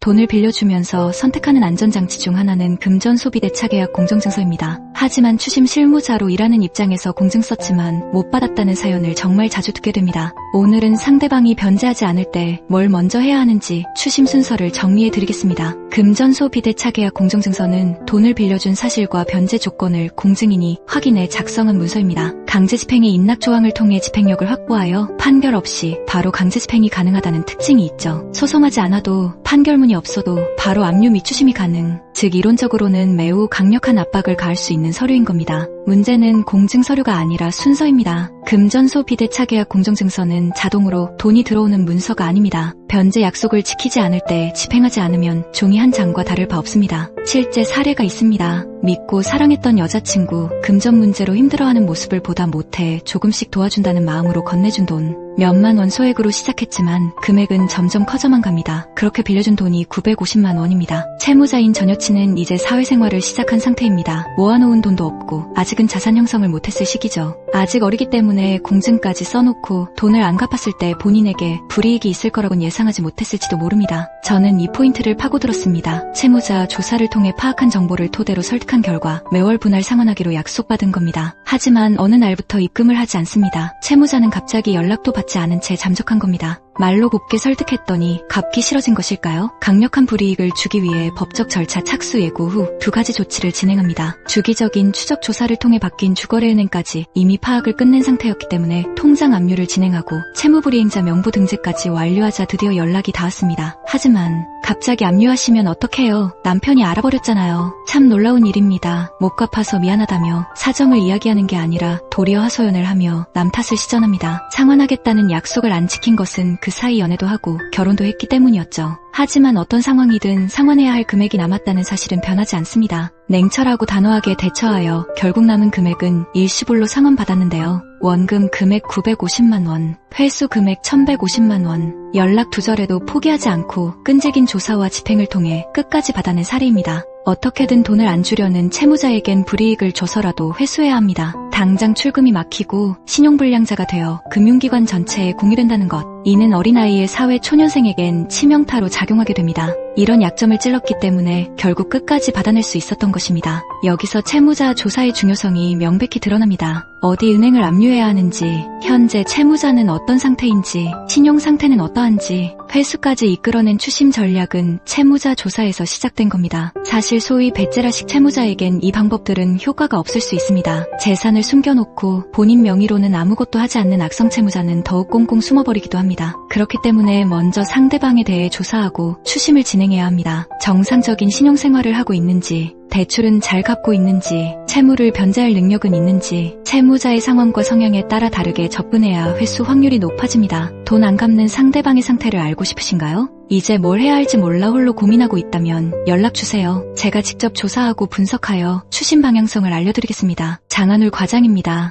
돈을 빌려주면서 선택하는 안전장치 중 하나는 금전 소비 대차 계약 공정증서입니다. 하지만 추심 실무자로 일하는 입장에서 공증 썼지만 못 받았다는 사연을 정말 자주 듣게 됩니다. 오늘은 상대방이 변제하지 않을 때 뭘 먼저 해야 하는지 추심 순서를 정리해 드리겠습니다. 금전 소비 대차 계약 공정증서는 돈을 빌려준 사실과 변제 조건을 공증인이 확인해 작성한 문서입니다. 강제 집행의 인락 조항을 통해 집행력을 확보하여 판결 없이 바로 강제 집행이 가능하다는 특징이 있죠. 소송하지 않아도 판결문이 없어도 바로 압류 미추심이 가능. 즉 이론적으로는 매우 강력한 압박을 가할 수 있는 서류인 겁니다. 문제는 공증 서류가 아니라 순서입니다. 금전소 비대차 계약 공정증서는 자동으로 돈이 들어오는 문서가 아닙니다. 변제 약속을 지키지 않을 때 집행하지 않으면 종이 한 장과 다를 바 없습니다. 실제 사례가 있습니다. 믿고 사랑했던 여자친구, 금전 문제로 힘들어하는 모습을 보다 못해 조금씩 도와준다는 마음으로 건네준 돈. 몇만 원 소액으로 시작했지만 금액은 점점 커져만 갑니다. 그렇게 빌려준 돈이 950만 원입니다. 채무자인 전 여친은 이제 사회생활을 시작한 상태입니다. 모아놓은 돈도 없고 아직은 자산 형성을 못했을 시기죠. 아직 어리기 때문에 공증까지 써놓고 돈을 안 갚았을 때 본인에게 불이익이 있을 거라고는 예상하지 못했을지도 모릅니다. 저는 이 포인트를 파고들었습니다. 채무자 조사를 통해 파악한 정보를 토대로 설득한 결과 매월 분할 상환하기로 약속받은 겁니다. 하지만 어느 날부터 입금을 하지 않습니다. 채무자는 갑자기 연락도 받지 않은 채 잠적한 겁니다. 말로 곱게 설득했더니 갚기 싫어진 것일까요? 강력한 불이익을 주기 위해 법적 절차 착수 예고 후 두 가지 조치를 진행합니다. 주기적인 추적 조사를 통해 바뀐 주거래 은행까지 이미 파악을 끝낸 상태였기 때문에 통장 압류를 진행하고 채무불이행자 명부 등재까지 완료하자 드디어 연락이 닿았습니다. 하지만 갑자기 압류하시면 어떡해요? 남편이 알아버렸잖아요. 참 놀라운 일입니다. 못 갚아서 미안하다며 사정을 이야기하는 게 아니라 도리어 하소연을 하며 남 탓을 시전합니다. 상환하겠다는 약속을 안 지킨 것은 그 사이 연애도 하고 결혼도 했기 때문이었죠. 하지만 어떤 상황이든 상환해야 할 금액이 남았다는 사실은 변하지 않습니다. 냉철하고 단호하게 대처하여 결국 남은 금액은 일시불로 상환받았는데요. 원금 금액 950만 원, 회수 금액 1150만 원, 연락 두절에도 포기하지 않고 끈질긴 조사와 집행을 통해 끝까지 받아낸 사례입니다. 어떻게든 돈을 안 주려는 채무자에겐 불이익을 줘서라도 회수해야 합니다. 당장 출금이 막히고 신용불량자가 되어 금융기관 전체에 공유된다는 것. 이는 어린아이의 사회 초년생에겐 치명타로 작용하게 됩니다. 이런 약점을 찔렀기 때문에 결국 끝까지 받아낼 수 있었던 것입니다. 여기서 채무자 조사의 중요성이 명백히 드러납니다. 어디 은행을 압류해야 하는지, 현재 채무자는 어떤 상태인지, 신용 상태는 어떠한지, 회수까지 이끌어낸 추심 전략은 채무자 조사에서 시작된 겁니다. 사실 소위 베제라식 채무자에겐 이 방법들은 효과가 없을 수 있습니다. 재산을 숨겨놓고 본인 명의로는 아무것도 하지 않는 악성 채무자는 더욱 꽁꽁 숨어버리기도 합니다. 그렇기 때문에 먼저 상대방에 대해 조사하고 추심을 진행해야 합니다. 정상적인 신용생활을 하고 있는지, 대출은 잘 갚고 있는지, 채무를 변제할 능력은 있는지, 채무자의 상황과 성향에 따라 다르게 접근해야 회수 확률이 높아집니다. 돈 안 갚는 상대방의 상태를 알고 싶으신가요? 이제 뭘 해야 할지 몰라 홀로 고민하고 있다면 연락 주세요. 제가 직접 조사하고 분석하여 추신 방향성을 알려드리겠습니다. 장한울 과장입니다.